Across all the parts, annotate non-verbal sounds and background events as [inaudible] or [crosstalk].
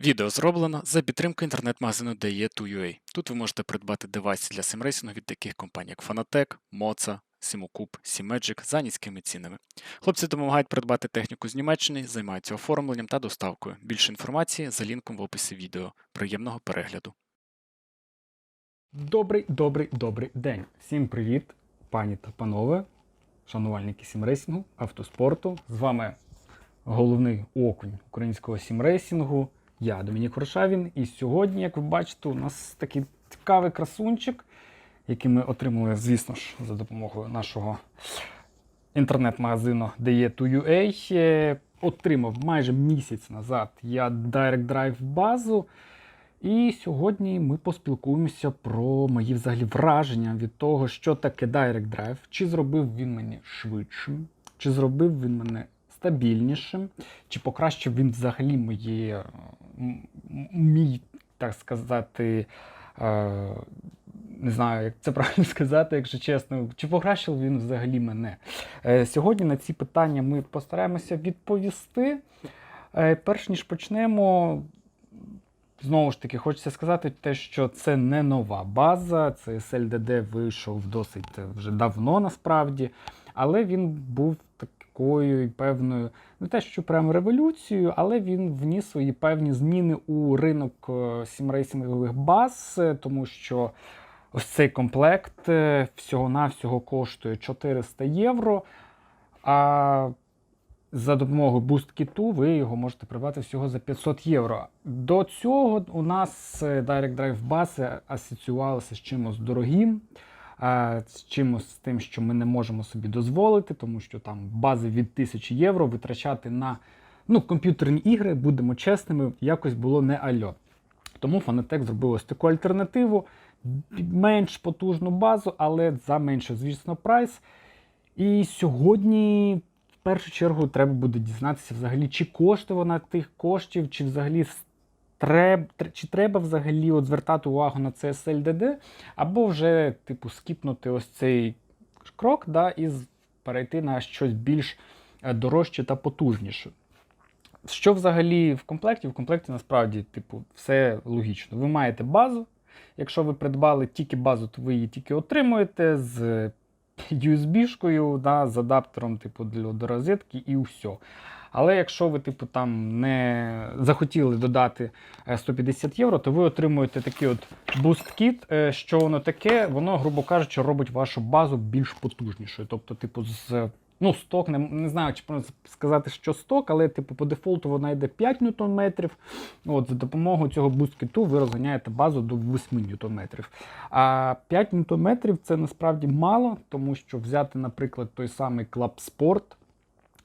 Відео зроблено за підтримки інтернет-магазину DE2UA. Тут ви можете придбати девайси для симрейсингу від таких компаній, як Fanatec, Moza, Simukub, Simagic за низькими цінами. Хлопці допомагають придбати техніку з Німеччини, займаються оформленням та доставкою. Більше інформації за лінком в описі відео. Приємного перегляду. Добрий, добрий, добрий день. Всім привіт, пані та панове, шанувальники сімрейсингу, автоспорту. З вами головний окунь українського сімрейсингу. Я Домінік Варшавін. І сьогодні, як ви бачите, у нас такий цікавий красунчик, який ми отримали, звісно ж, за допомогою нашого інтернет-магазину DE2UA. Е, Отримав майже місяць назад я Direct Drive базу. І сьогодні ми поспілкуємося про мої взагалі враження від того, що таке Direct Drive, чи зробив він мене швидшим, чи зробив він мене стабільнішим, чи покращив він взагалі моє, е, мій, так сказати, е, не знаю, як це [laughs] правильно сказати, якщо чесно, чи покращив він взагалі мене. Е, Сьогодні на ці питання ми постараємося відповісти. Перш ніж почнемо, Знову ж таки, хочеться сказати те, що це не нова база, це SLDD вийшов досить вже давно насправді, але він був такою певною, не те, що прямо революцією, але він вніс свої певні зміни у ринок е, сімрейсингових баз, е, тому що ось цей комплект е, всього-навсього коштує 400 євро. А за допомогою BoostKit ви його можете придбати всього за 500 євро. До цього у нас Direct Drive бази асоціювалися з чимось дорогим, з чимось з тим, що ми не можемо собі дозволити, тому що там бази від 1000 євро витрачати на ну, комп'ютерні ігри, будемо чесними, якось було не альо. Тому Fanatec зробив ось таку альтернативу, менш потужну базу, але за менше, звісно, прайс. І сьогодні в першу чергу треба буде дізнатися взагалі, чи коштує вона тих коштів, чи взагалі треб, чи треба взагалі от звертати увагу на це SLDD, або вже, типу, скіпнути ось цей крок, да, і перейти на щось більш е, дорожче та потужніше. Що взагалі в комплекті? В комплекті насправді, типу, все логічно. Ви маєте базу. Якщо ви придбали тільки базу, то ви її тільки отримуєте з USB-шкою, да, з адаптером, типу, для до розетки і все. Але якщо ви, типу, там не захотіли додати е, 150 євро, то ви отримуєте такий от Kit. Е, Що воно таке? Воно, грубо кажучи, робить вашу базу більш потужнішою. Тобто, типу, з ну, сток, не, не знаю, чи сказати, що сток, але типу, по дефолту вона йде 5 Нм. От, за допомогою цього Kit ви розганяєте базу до 8 Нм. А 5 Нм це насправді мало, тому що взяти, наприклад, той самий Club Sport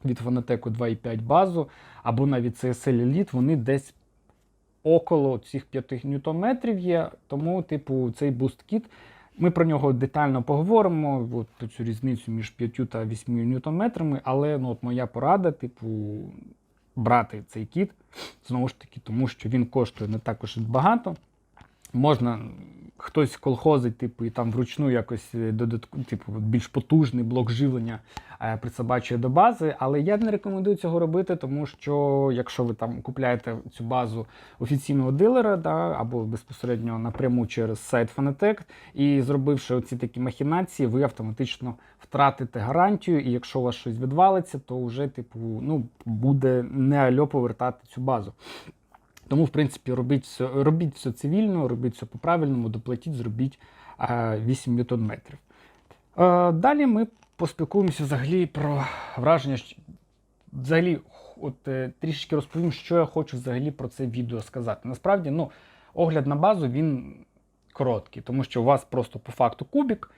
від Fanatec 2.5 базу, або навіть CSL Elite, вони десь около цих 5 ньютон-метрів є. Тому, типу, цей Kit, ми про нього детально поговоримо, от, цю різницю між 5 та 8 ньютон-метрами, але ну, от моя порада, типу, брати цей кіт, знову ж таки, тому що він коштує не також багато. Можна хтось колхозить, типу, і там вручну якось е, додатку, типу, більш потужний блок живлення е, присобачує до бази, але я не рекомендую цього робити, тому що якщо ви там купляєте цю базу офіційного дилера, да, або безпосередньо напряму через сайт Fanatec, і зробивши оці такі махінації, ви автоматично втратите гарантію, і якщо у вас щось відвалиться, то вже типу, ну, буде не альо повертати цю базу. Тому, в принципі, робіть все, робіть все цивільно, робіть все по-правильному, доплатіть, зробіть е, 8 ньютон метрів. Е, далі ми поспілкуємося взагалі про враження. Взагалі, от е, трішечки розповім, що я хочу взагалі про це відео сказати. Насправді, ну, огляд на базу він короткий, тому що у вас просто по факту кубік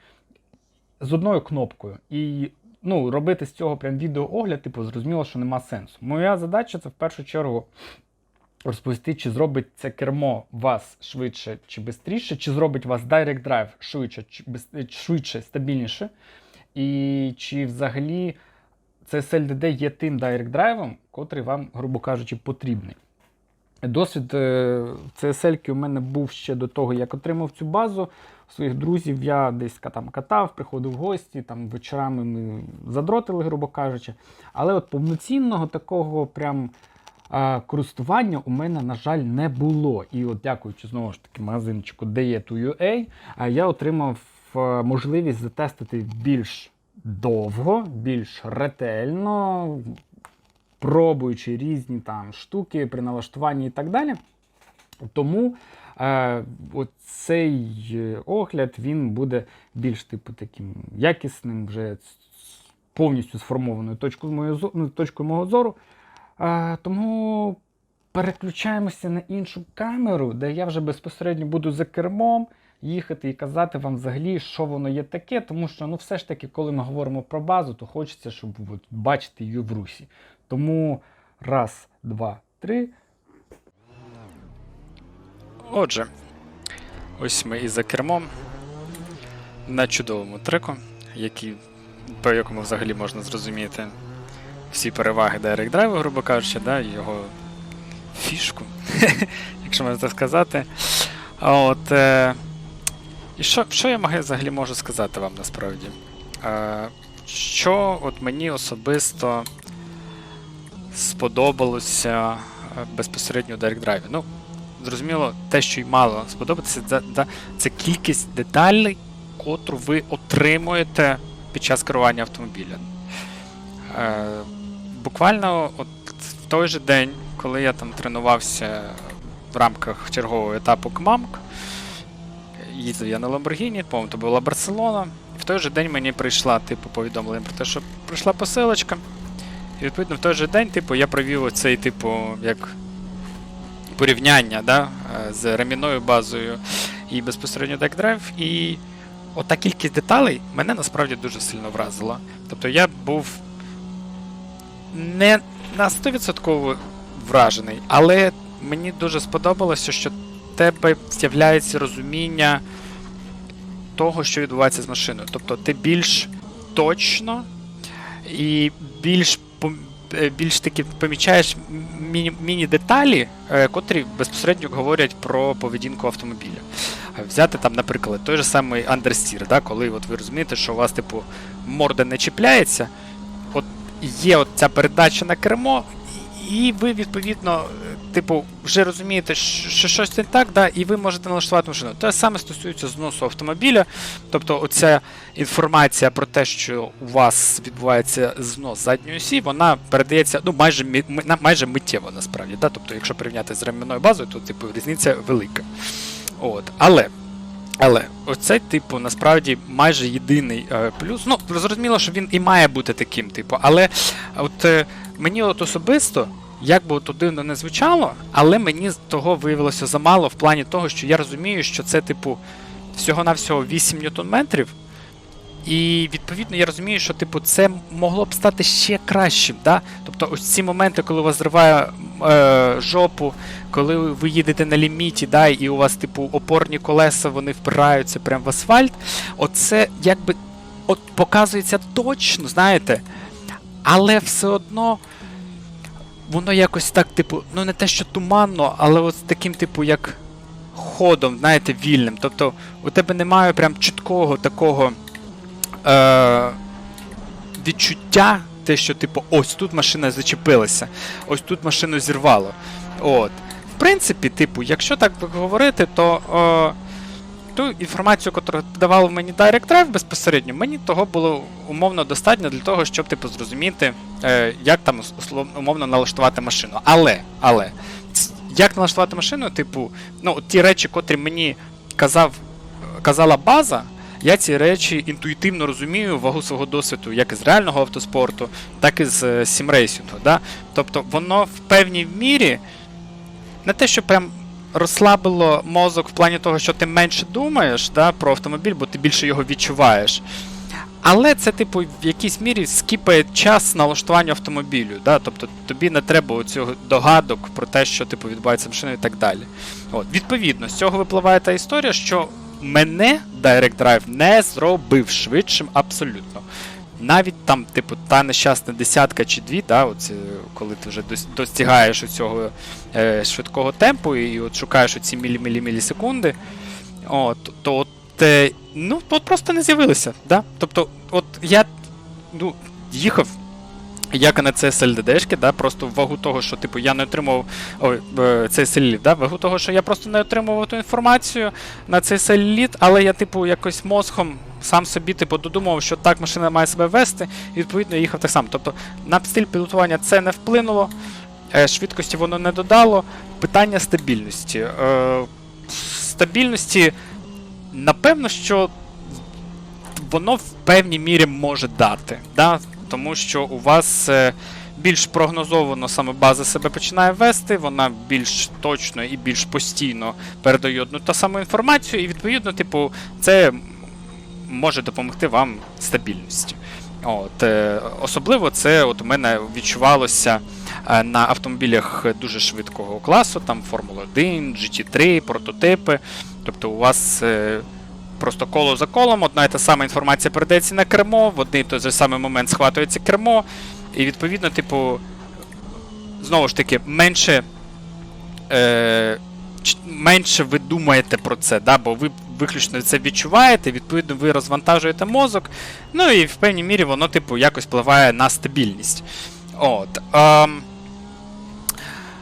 з одною кнопкою. І ну, робити з цього прям відеоогляд, типу, зрозуміло, що нема сенсу. Моя задача це в першу чергу розповісти, чи зробить це кермо вас швидше чи швидше, чи зробить вас Direct Drive швидше, чи без- швидше, стабільніше. І чи взагалі це SLDD є тим Direct Drive, котрий вам, грубо кажучи, потрібний. Досвід е, CSL у мене був ще до того, як отримав цю базу. Своїх друзів я десь там катав, приходив в гості, там вечорами ми задротили, грубо кажучи. Але от повноцінного такого прям користування у мене, на жаль, не було. І от, дякуючи знову ж таки магазинчику DE2UA, а я отримав е, можливість затестити більш довго, більш ретельно, пробуючи різні там штуки при налаштуванні і так далі. Тому е, цей огляд він буде більш типу таким якісним, вже повністю сформованою точкою, ну, мого зору. Е, тому переключаємося на іншу камеру, де я вже безпосередньо буду за кермом їхати і казати вам взагалі, що воно є таке, тому що ну, все ж таки, коли ми говоримо про базу, то хочеться, щоб от, бачити її в русі. Тому раз, два, три. Отже, ось ми і за кермом на чудовому треку, який, по якому взагалі можна зрозуміти всі переваги Direct Drive, грубо кажучи, да, його фішку, [laughs] якщо можна так сказати. От, е, і що, що я взагалі можу сказати вам насправді? Е, що от мені особисто сподобалося е, безпосередньо у Direct Drive? Ну, зрозуміло, те, що й мало сподобатися, це, це, кількість деталей, котру ви отримуєте під час керування автомобілем. Буквально от в той же день, коли я там тренувався в рамках чергового етапу КМАМК, їздив я на Lamborghini, по-моєму, то була Барселона. І в той же день мені прийшла типу повідомлення про те, що прийшла посилочка. І відповідно в той же день, типу, я провів оцей, типу, як порівняння да, з ремінною базою і безпосередньо Drive. І ота кількість деталей мене насправді дуже сильно вразила. Тобто я був не на 100% вражений, але мені дуже сподобалося, що в тебе з'являється розуміння того, що відбувається з машиною. Тобто ти більш точно і більш е, більш таки помічаєш міні- міні-деталі, е, котрі безпосередньо говорять про поведінку автомобіля. Взяти там, наприклад, той же самий Understeer, да, коли от ви розумієте, що у вас, типу, морда не чіпляється, є от ця передача на кермо, і ви, відповідно, е, типу, вже розумієте, що що щось не так, да, і ви можете налаштувати машину. Те саме стосується зносу автомобіля. Тобто, оця інформація про те, що у вас відбувається знос задньої осі, вона передається ну, майже, майже миттєво насправді. Да? Тобто, якщо порівняти з ремінною базою, то типу, різниця велика. От. Але. Але оцей, типу, насправді майже єдиний е, плюс. Ну, зрозуміло, що він і має бути таким, типу, але от е, мені от особисто, як би от дивно не звучало, але мені того виявилося замало в плані того, що я розумію, що це, типу, всього-навсього 8 ньютон-метрів. І відповідно я розумію, що типу це могло б стати ще кращим. Да? Тобто, ось ці моменти, коли у вас зриває е, жопу, коли ви їдете на ліміті, да, і у вас, типу, опорні колеса вони впираються прямо в асфальт, оце якби от показується точно, знаєте. Але все одно воно якось так, типу, ну не те, що туманно, але от таким, типу, як ходом, знаєте, вільним. Тобто у тебе немає прям чіткого такого е, відчуття, те, що, типу, ось тут машина зачепилася, ось тут машину зірвало. От. В принципі, типу, якщо так говорити, то е, ту інформацію, яку давав мені Direct Drive безпосередньо, мені того було умовно достатньо для того, щоб типу, зрозуміти, е, як там умовно налаштувати машину. Але, але, як налаштувати машину, типу, ну, ті речі, котрі мені казав, казала база, я ці речі інтуїтивно розумію вагу свого досвіду, як із реального автоспорту, так і з е, сімрейсінгу. Да? Тобто воно в певній мірі не те, що прям розслабило мозок в плані того, що ти менше думаєш да, про автомобіль, бо ти більше його відчуваєш. Але це, типу, в якійсь мірі скіпає час налаштування автомобілю. Да? Тобто тобі не треба цього догадок про те, що типу, відбувається машиною і так далі. От, відповідно, з цього випливає та історія, що мене Direct Drive не зробив швидшим абсолютно. Навіть там, типу, та нещасна десятка чи дві, да, е, коли ти вже дос- достигаєш цього е, швидкого темпу і от шукаєш оці мілі-мілі-мілісекунди, от, то от, е, ну, от просто не з'явилися. Да? Тобто, от я ну, їхав як на це SLDD-шки, да, просто вагу того, що типу я не отримував ой, е, цей селіліт, да, вагу того, що я просто не отримував ту інформацію на цей селіліт, але я, типу, якось мозгом сам собі типу, додумав, що так машина має себе вести, і відповідно їхав так само. Тобто на стиль пілотування це не вплинуло, е, швидкості воно не додало. Питання стабільності. Е, стабільності, напевно, що воно в певній мірі може дати. Да? Тому що у вас е, більш прогнозовано саме база себе починає вести, вона більш точно і більш постійно передає одну та саму інформацію, і відповідно, типу, це може допомогти вам стабільності. От, е, особливо це от у мене відчувалося е, на автомобілях дуже швидкого класу, там Формула 1, GT3, прототипи. Тобто у вас просто коло за колом, одна і та сама інформація передається на кермо, в один і той же самий момент схватується кермо, і відповідно, типу, знову ж таки, менше. Е, менше ви думаєте про це, да, бо ви виключно це відчуваєте, відповідно, ви розвантажуєте мозок, ну і в певній мірі воно, типу, якось впливає на стабільність. От. Ем,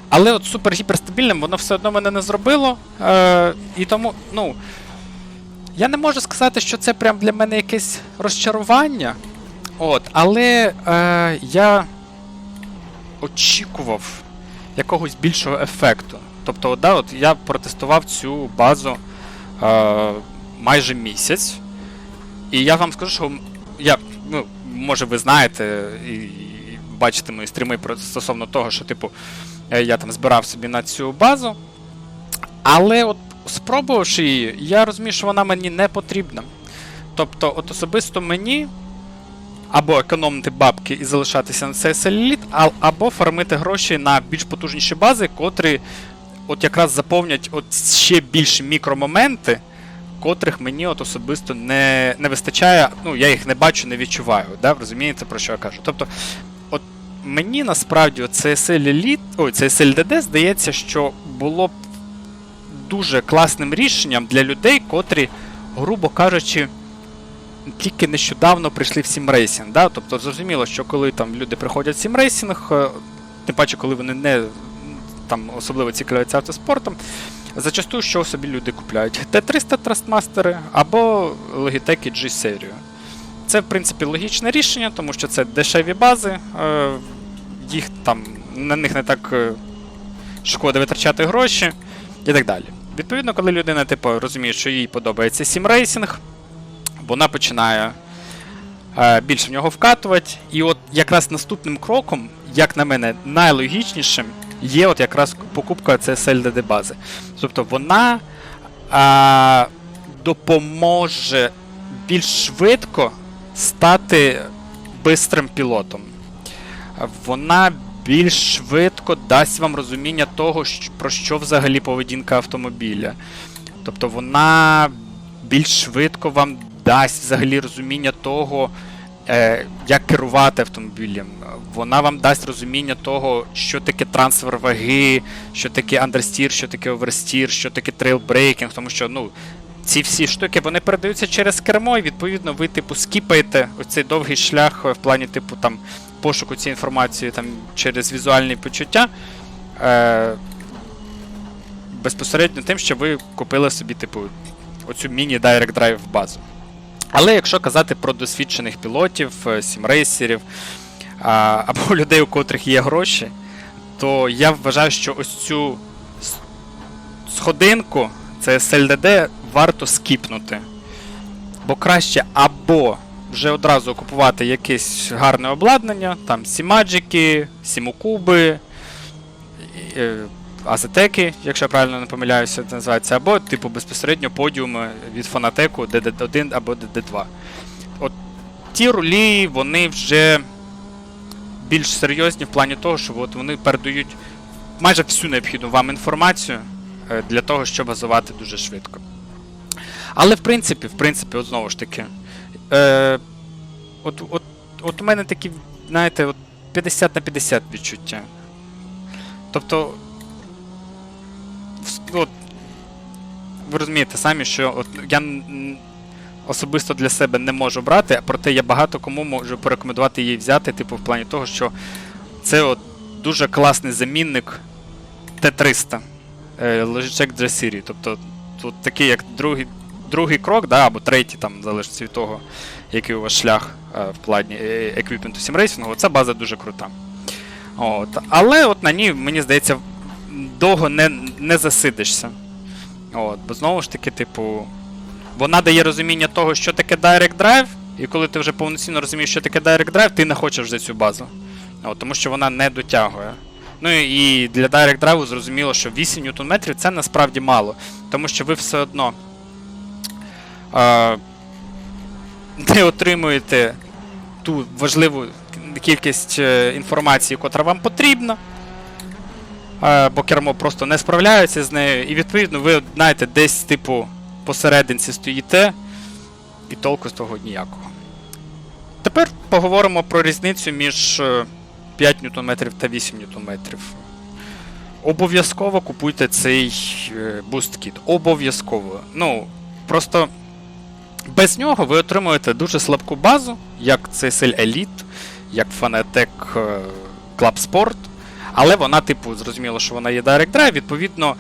але от супер-гіперстабільним воно все одно мене не зробило. Е, і тому, ну. Я не можу сказати, що це прям для мене якесь розчарування. От, але е, я очікував якогось більшого ефекту. Тобто, да, от я протестував цю базу е, майже місяць. І я вам скажу, що я, ну, може, ви знаєте і, і бачите мої стріми стосовно того, що, типу, е, я там збирав собі на цю базу. Але от спробувавши її, я розумію, що вона мені не потрібна. Тобто, от особисто мені або економити бабки і залишатися на цей селіліт, а- або фармити гроші на більш потужніші бази, котрі от якраз заповнять от ще більші мікромоменти, котрих мені от особисто не, не вистачає. Ну, я їх не бачу, не відчуваю. Да? Розумієте, про що я кажу? Тобто, от мені насправді цей селіліт, ой, цей SLDD здається, що було б дуже класним рішенням для людей, котрі, грубо кажучи, тільки нещодавно прийшли в сімрейсінг. Да? Тобто зрозуміло, що коли там люди приходять в сімрейсінг, е, тим паче, коли вони не там особливо цікавляться автоспортом, зачасту що собі люди купляють? Т-300 Trustmaster або Logitech G-серію. Це, в принципі, логічне рішення, тому що це дешеві бази, е, їх там на них не так е, шкода витрачати гроші і так далі. Відповідно, коли людина типу, розуміє, що їй подобається сімрейсинг, вона починає е, більше в нього вкатувати. І от якраз наступним кроком, як на мене, найлогічнішим є от якраз покупка CSLDD бази. Тобто вона е, допоможе більш швидко стати бистрим пілотом. Вона більш швидко дасть вам розуміння того, про що взагалі поведінка автомобіля. Тобто вона більш швидко вам дасть взагалі розуміння того, е, як керувати автомобілем. Вона вам дасть розуміння того, що таке трансфер ваги, що таке андерстір, що таке оверстір, що таке трейлбрейкінг, тому що ну. Ці всі штуки вони передаються через кермо, і відповідно ви, типу, скіпаєте оцей довгий шлях е, в плані, типу, там, пошуку цієї інформації там, через візуальні почуття. Е, безпосередньо тим, що ви купили собі, типу, оцю міні-Direct Drive базу. Але якщо казати про досвідчених пілотів, е, сімрейсерів або [laughs] людей, у котрих є гроші, то я вважаю, що ось цю сходинку, це SLDD, варто скіпнути. Бо краще або вже одразу купувати якесь гарне обладнання, там сімаджики, сімокуби, е, азетеки, якщо я правильно не помиляюся, це називається, або типу безпосередньо подіуми від фанатеку DD1 або DD2. От ті рулі, вони вже більш серйозні в плані того, що от вони передають майже всю необхідну вам інформацію е, для того, щоб базувати дуже швидко. Але в принципі, в принципі, от знову ж таки, е, от, от, от у мене такі, знаєте, от 50 на 50 відчуття. Тобто, от, ви розумієте самі, що от я особисто для себе не можу брати, проте я багато кому можу порекомендувати її взяти, типу, в плані того, що це от дуже класний замінник Т-300 е, Logitech G Series. Тобто тут такий як другий, другий крок, да, або третій, там залежить від того, який у вас шлях е, в плані е, еквіпменту сімрейсингу, ця база дуже крута. От. Але от на ній, мені здається, довго не, не засидишся. От. Бо знову ж таки, типу, вона дає розуміння того, що таке Direct Drive, і коли ти вже повноцінно розумієш, що таке Direct Drive, ти не хочеш за цю базу. От, тому що вона не дотягує. Ну і для Direct Drive зрозуміло, що 8 Нм це насправді мало. Тому що ви все одно е, не отримуєте ту важливу кількість е, інформації, котра вам потрібна. Е, бо кермо просто не справляється з нею. І відповідно ви знаєте, десь, типу, посерединці стоїте, і толку з того ніякого. Тепер поговоримо про різницю між е, 5 Нм та 8 Нм. Обов'язково купуйте цей е, Boost Обов'язково. Ну, просто без нього ви отримуєте дуже слабку базу, як CSL Elite, як Fanatec е, Club Sport. Але вона, типу, зрозуміло, що вона є Direct Drive, відповідно,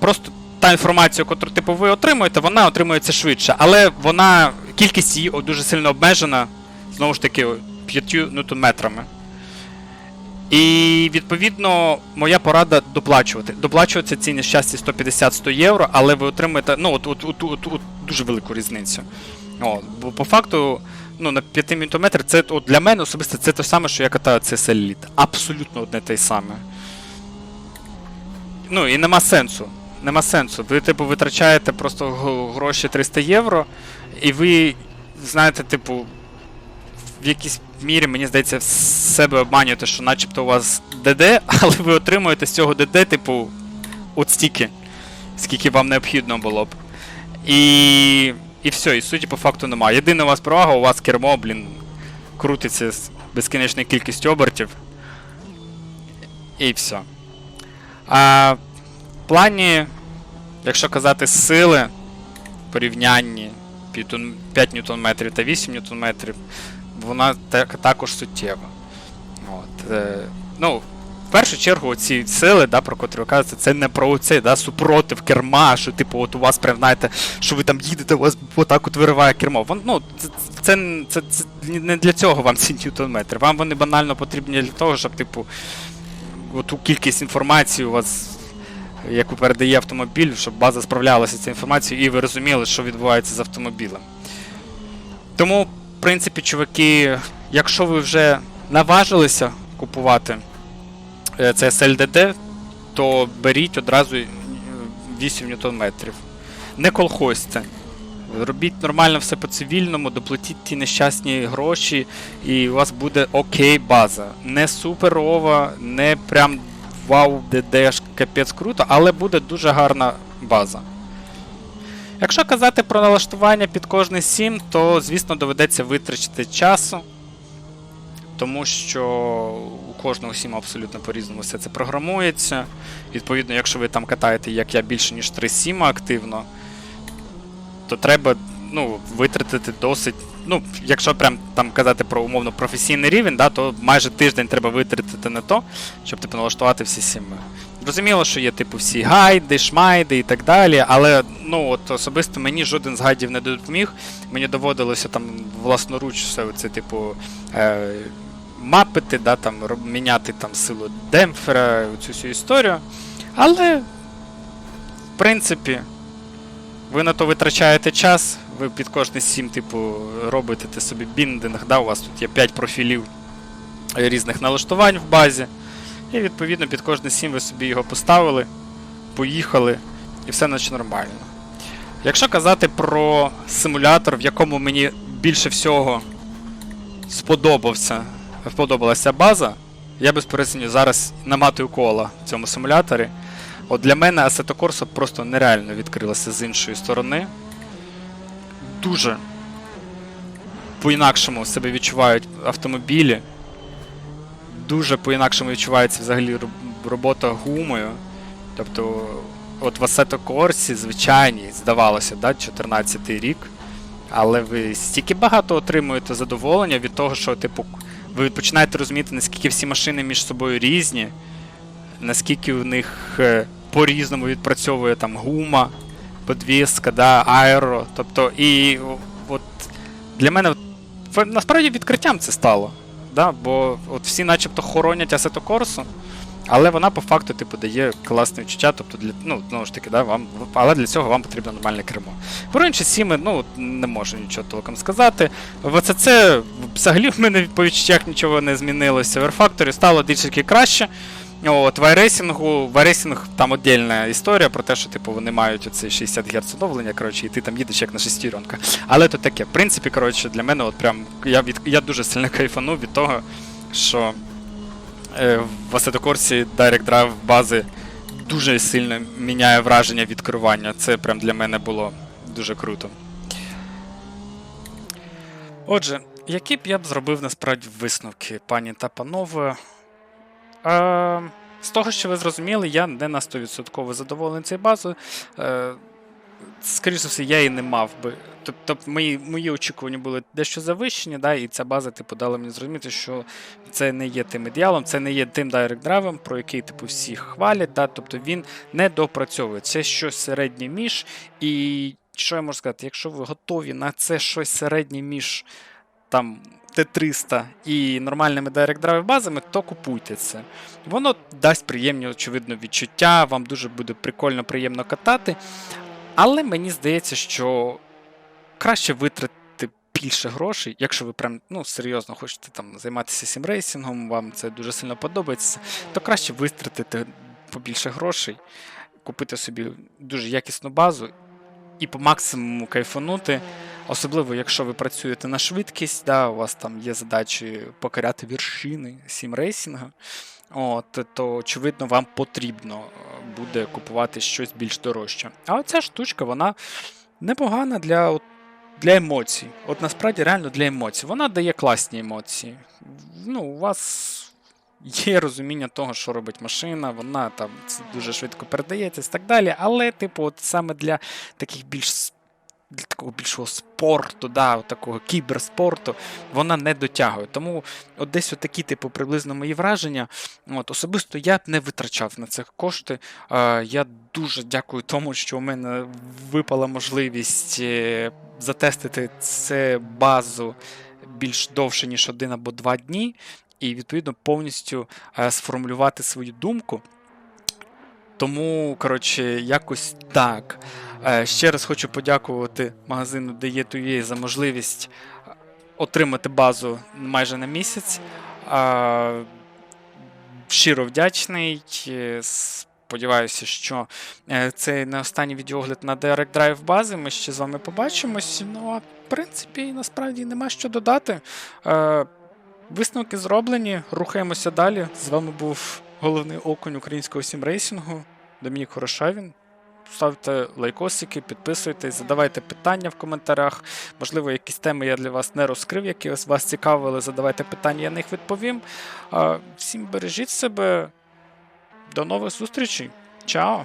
просто та інформація, яку типу, ви отримуєте, вона отримується швидше. Але вона, кількість її дуже сильно обмежена, знову ж таки, 5 ньютон-метрами. І відповідно моя порада доплачувати. Доплачувати ці нещасті 150-100 євро, але ви отримуєте ну, от, от, от, от, от дуже велику різницю. О, бо по факту ну, на 5 мм це от для мене особисто це те саме, що я катаю CSL Elite. Абсолютно одне те саме. Ну і нема сенсу. Нема сенсу. Ви, типу, витрачаєте просто гроші 300 євро, і ви знаєте, типу, в якійсь мірі, мені здається, себе обманюєте, що начебто у вас ДД, [laughs] але ви отримуєте з цього ДД, типу, от стільки, скільки вам необхідно було б. І. І все, і суті по факту немає. Єдина у вас перевага, у вас кермо, блін, крутиться з безкінечною кількістю обертів. І все. А в плані, якщо казати сили, в порівнянні 5 Нм та 8 Нм, вона так, також суттєва. От, е, ну, в першу чергу, ці сили, да, про котрі ви кажете, це не про цей да, супротив керма, що, типу, от у вас прям, знаєте, що ви там їдете, у вас отак от вириває кермо. Вон, ну, це, це, це, це не для цього вам ці ньютон-метри. Вам вони банально потрібні для того, щоб, типу, ту кількість інформації у вас, яку передає автомобіль, щоб база справлялася з цією інформацією і ви розуміли, що відбувається з автомобілем. Тому, принципі, чуваки, якщо ви вже наважилися купувати е, це SLDD, то беріть одразу е, 8 ньютон-метрів. Не колхозьте. Робіть нормально все по цивільному, доплатіть ті нещасні гроші, і у вас буде окей база. Не суперова, не прям вау, ДД капець круто, але буде дуже гарна база. Якщо казати про налаштування під кожний сім, то звісно доведеться витрачити часу, тому що у кожного сіма абсолютно по-різному все це програмується. Відповідно, якщо ви там катаєте, як я, більше ніж 3 сіма активно, то треба ну, витратити досить. Ну, якщо прям там казати про умовно професійний рівень, да, то майже тиждень треба витратити на то, щоб типу, налаштувати всі сіми. Зрозуміло, що є типу всі гайди, шмайди і так далі, але ну от особисто мені жоден з гайдів не допоміг. Мені доводилося там власноруч все це, типу, е, мапити, да, там, міняти там силу демпфера, цю всю історію. Але, в принципі, ви на то витрачаєте час, ви під кожний сім, типу, робите те собі біндинг, да, у вас тут є 5 профілів різних налаштувань в базі. І відповідно під кожний сім ви собі його поставили, поїхали, і все наче нормально. Якщо казати про симулятор, в якому мені більше всього сподобався, сподобалася база, я безперечно зараз наматую кола в цьому симуляторі. От для мене Assetto Corsa просто нереально відкрилася з іншої сторони. Дуже по-інакшому себе відчувають автомобілі. Дуже по-інакшому відчувається взагалі робота гумою. Тобто, от в Assetto Corsa звичайній, здавалося, да, 14 рік. Але ви стільки багато отримуєте задоволення від того, що, типу, ви починаєте розуміти, наскільки всі машини між собою різні, наскільки у них е, по-різному відпрацьовує там гума, подвіска, да, аеро. Тобто, і от для мене насправді відкриттям це стало. Да? Бо от всі начебто хоронять Assetto Корсу, але вона по факту типу, дає класне відчуття. Тобто, для, ну, знову ж таки, да, вам, але для цього вам потрібно нормальне кермо. Про інші сіми, ну, не можу нічого толком сказати. В ОЦЦ взагалі в мене по відчуттях нічого не змінилося. В R-Factory стало трішки краще. От, в iRacing, в iRacing там отдельна історія про те, що типу, вони мають оцей 60 Гц оновлення, коротше, і ти там їдеш як на шестеренка. Але то таке. В принципі, коротше, для мене от прям я, від, я дуже сильно [laughs] кайфанув від того, що е, в Corsa Direct Drive бази дуже сильно міняє враження від керування. Це прям для мене було дуже круто. Отже, які б я б зробив насправді висновки, пані та панове? Е, з того, що ви зрозуміли, я не на 100% задоволений цією базою. Е, скоріше все, я і не мав би. Тобто, мої, мої очікування були дещо завищені, да, і ця база типу, дала мені зрозуміти, що це не є тим ідеалом, це не є тим Drive, про який типу, всі хвалять. Да, тобто він не допрацьовує. Це щось середнє між. І що я можу сказати, якщо ви готові на це щось середнє між там Т300 і нормальними Direct Drive базами, то купуйте це. Воно дасть приємні, очевидно, відчуття, вам дуже буде прикольно, приємно катати. Але мені здається, що краще витратити більше грошей, якщо ви прям ну, серйозно хочете там займатися сімрейсингом, вам це дуже сильно подобається, то краще витратити побільше грошей, купити собі дуже якісну базу і по максимуму кайфанути. Особливо, якщо ви працюєте на швидкість, да, у вас там є задачі покоряти вершини сімрейсінга, от, то очевидно вам потрібно е, буде купувати щось більш дорожче. А оця штучка, вона непогана для, от, для емоцій. От насправді реально для емоцій. Вона дає класні емоції. Ну, у вас. Є розуміння того, що робить машина, вона там дуже швидко передається і так далі. Але, типу, от саме для таких більш для такого більшого спорту, да, от такого кіберспорту, вона не дотягує. Тому от десь такі, типу, приблизно мої враження. От, особисто я б не витрачав на це кошти. Е, я дуже дякую тому, що у мене випала можливість е, затестити це базу більш довше, ніж один або два дні, і відповідно повністю е, сформулювати свою думку. Тому, коротше, якось так. Е, Ще раз хочу подякувати магазину Diet.ua за можливість е, отримати базу майже на місяць. Щиро вдячний. Е, Сподіваюся, що це не останній відеогляд на Direct Drive бази. Ми ще з вами побачимось. Ну а в принципі, насправді нема що додати. Висновки зроблені, рухаємося далі. З вами був головний окунь українського сімрейсингу Домінік Хорошавін. Ставте лайкосики, підписуйтесь, задавайте питання в коментарях. Можливо, якісь теми я для вас не розкрив, які вас цікавили. Задавайте питання, я на них відповім. Всім бережіть себе. До нових зустрічей. Чао!